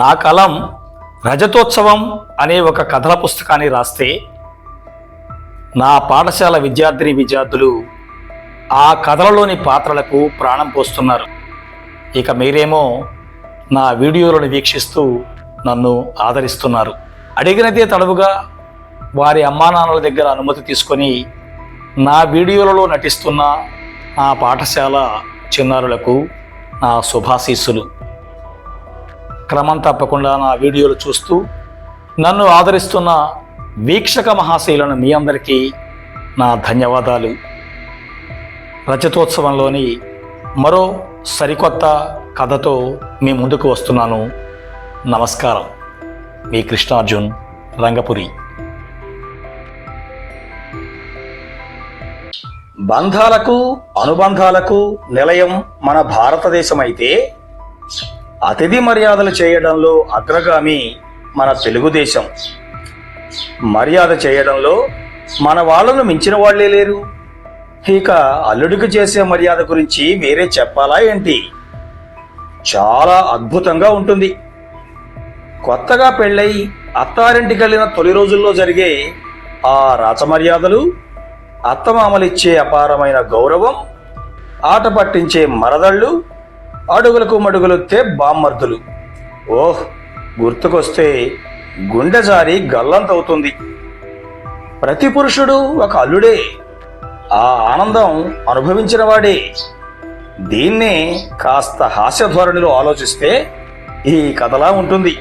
నా కలం రజతోత్సవం అనే ఒక కథల పుస్తకాన్ని రాస్తే నా పాఠశాల విద్యార్థిని విద్యార్థులు ఆ కథలలోని పాత్రలకు ప్రాణం పోస్తున్నారు. ఇక మీరేమో నా వీడియోలను వీక్షిస్తూ నన్ను ఆదరిస్తున్నారు. అడిగినదే తడవుగా వారి అమ్మానాన్నల దగ్గర అనుమతి తీసుకొని నా వీడియోలలో నటిస్తున్న నా పాఠశాల చిన్నారులకు నా శుభాశీస్సులు. క్రమం తప్పకుండా నా వీడియోలు చూస్తూ నన్ను ఆదరిస్తున్న వీక్షక మహాశైలను మీ అందరికీ నా ధన్యవాదాలు. రజతోత్సవంలోని మరో సరికొత్త కథతో మీ ముందుకు వస్తున్నాను. నమస్కారం. మీ కృష్ణార్జున్ రంగపురి. బంధాలకు అనుబంధాలకు నిలయం మన భారతదేశం అయితే అతిథి మర్యాదలు చేయడంలో అగ్రగామి మన తెలుగుదేశం. మర్యాద చేయడంలో మన వాళ్ళను మించిన వాళ్ళే లేరు. ఇక అల్లుడికి చేసే మర్యాద గురించి వేరే చెప్పాలా ఏంటి? చాలా అద్భుతంగా ఉంటుంది. కొత్తగా పెళ్ళై అత్తారింటికి వెళ్ళిన తొలి రోజుల్లో జరిగే ఆ రాచమర్యాదలు అత్తమామలిచ్చే అపారమైన గౌరవం ఆట పట్టించే మరదళ్ళు అడుగులకు మడుగులొత్తే బామ్మర్దులు. ఓహ్ గుర్తుకొస్తే గుండె జారి గల్లంతవుతుంది. ప్రతి పురుషుడు ఒక అల్లుడే. ఆ ఆనందం అనుభవించినవాడే దీన్నే కాస్త హాస్య ధోరణిలో ఆలోచిస్తే ఈ కథలా ఉంటుంది.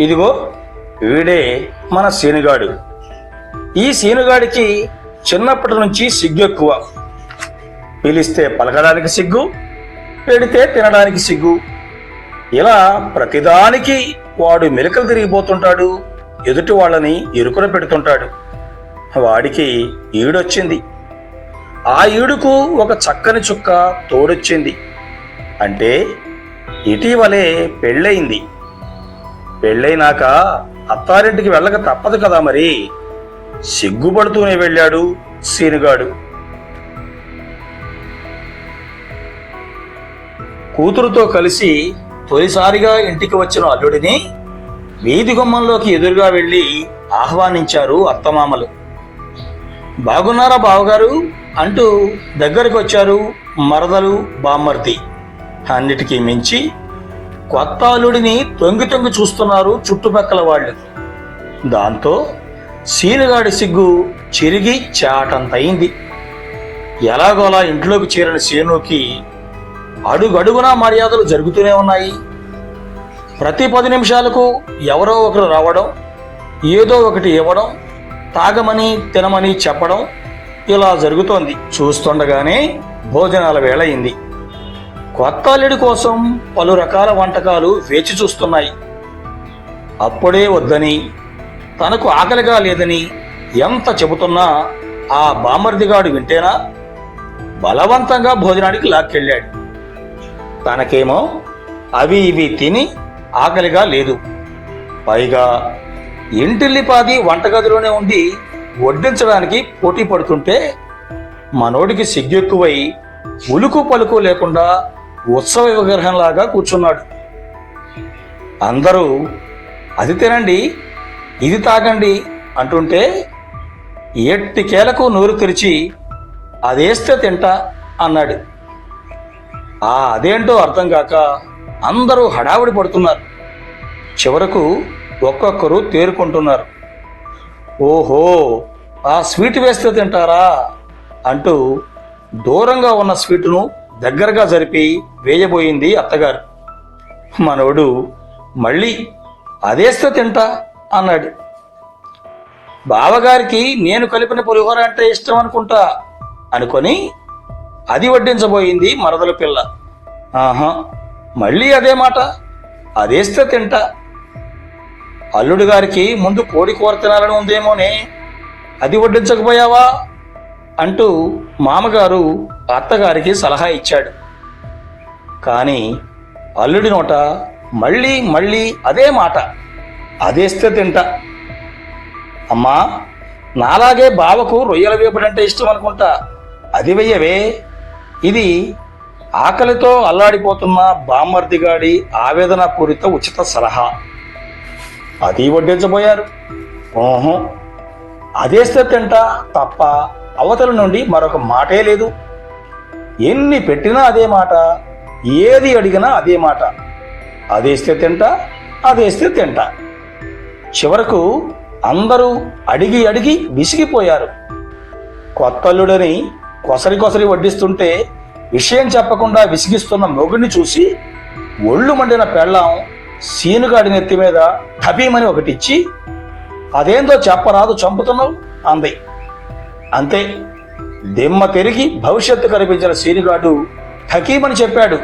ఇదిగో వీడే మన సీనుగాడు ఈ సీనుగాడికి చిన్నప్పటి నుంచి సిగ్గు ఎక్కువ పిలిస్తే పలకడానికి సిగ్గు పెడితే తినడానికి సిగ్గు. ఇలా ప్రతిదానికి వాడు మెలికలు తిరిగిపోతుంటాడు ఎదుటి వాళ్ళని ఇరుకున పెడుతుంటాడు. వాడికి ఈడొచ్చింది. ఆ ఈడుకు ఒక చక్కని చుక్క తోడొచ్చింది. అంటే ఇటీవలే పెళ్ళయింది. పెళ్ళైనాక అత్తారింటికి వెళ్ళక తప్పదు కదా మరి. సిగ్గుపడుతూనే వెళ్ళాడు సీనుగాడు. కూతురుతో కలిసి తొలిసారిగా ఇంటికి వచ్చిన అల్లుడిని వీధి గుమ్మంలోకి ఎదురుగా వెళ్ళి ఆహ్వానించారు అత్తమామలు. బాగున్నారా బావగారు? అంటూ దగ్గరికి వచ్చారు మరదలు బామ్మర్ది. అన్నిటికీ మించి కొత్త అల్లుడిని తొంగి తొంగి చూస్తున్నారు చుట్టుపక్కల వాళ్ళు. దాంతో సీనుగాడి సిగ్గు చిరిగి చాటంతయింది. ఎలాగోలా ఇంట్లోకి చేరిన సీనుకి అడుగడుగునా మర్యాదలు జరుగుతూనే ఉన్నాయి. ప్రతి పది నిమిషాలకు ఎవరో ఒకరు రావడం ఏదో ఒకటి ఇవ్వడం తాగమని తినమని చెప్పడం ఇలా జరుగుతోంది. చూస్తుండగానే భోజనాల వేళ అయింది. కొత్త అల్లుడి కోసం పలు రకాల వంటకాలు వేచి చూస్తున్నాయి. అప్పుడే వద్దని తనకు ఆకలిగా లేదని ఎంత చెబుతున్నా ఆ బామర్దిగాడు వింటేనా బలవంతంగా భోజనానికి లాక్కెళ్ళాడు. తనకేమో అవి ఇవి తిని ఆకలిగా లేదు. పైగా ఇంటిల్లిపాది వంటగదిలోనే ఉండి వడ్డించడానికి పోటీ పడుతుంటే మనోడికి సిగ్గెక్కువై ఉలుకు పలుకు లేకుండా ఉత్సవ విగ్రహంలాగా కూర్చున్నాడు. అందరూ అది తినండి ఇది తాగండి అంటుంటే ఎట్టికేలకు నోరు తెరిచి అదేస్తే తింటా అన్నాడు. ఆ అదేంటో అర్థం కాక అందరూ హడావిడి పడుతున్నారు. చివరకు ఒక్కొక్కరు తేరుకుంటున్నారు. ఓహో ఆ స్వీట్ వేస్తే తింటారా? అంటూ దూరంగా ఉన్న స్వీటును దగ్గరగా జరిపి వేయబోయింది అత్తగారు. మనవడు మళ్ళీ అదేస్తే తింటా అన్నాడు. బావగారికి నేను కలిపిన పులిహోర అంటే ఇష్టం అనుకుంటా అనుకొని అది వడ్డించబోయింది మరదల పిల్ల. ఆహా మళ్ళీ అదే మాట. అదేస్తే తింటా. అల్లుడు గారికి ముందు కోడి కూర తినాలని ఉందేమోనే. అది వడ్డించకపోయావా? అంటూ మామగారు అత్తగారికి సలహా ఇచ్చాడు. కానీ అల్లుడి నోట మళ్ళీ మళ్ళీ అదే మాట. అదేస్తే తింటా. అమ్మా నాలాగే బావకు రొయ్యల వేపడంటే ఇష్టం అనుకుంటా అది వెయ్యవే. ఇది ఆకలితో అల్లాడిపోతున్న బామర్దిగాడి ఆవేదన పూరిత ఉచిత సలహా. అది వడ్డించబోయారు. ఓహో. అదేస్తే తింటా తప్ప అవతల నుండి మరొక మాటే లేదు. ఎన్ని పెట్టినా అదే మాట ఏది అడిగినా అదే మాట. అదేస్తే తింటా అదేస్తే తింటా చివరకు అందరూ అడిగి అడిగి విసిగిపోయారు. కొత్తల్లుడని కొసరి కొసరి వడ్డిస్తుంటే విషయం చెప్పకుండా విసిగిస్తున్న మొగుడిని చూసి ఒళ్ళు మండిన పెళ్ళాం సీనుగాడి నెత్తి మీద టపీమని ఒకటిచ్చి అదేందో చెప్పరాదు చంపుతున్నావు అంది. అంతే దిమ్మ తిరిగి భవిష్యత్తు కనిపించిన సీనుగాడు ఠకీమని చెప్పాడు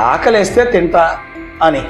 ఆకలేస్తే తింటా అని.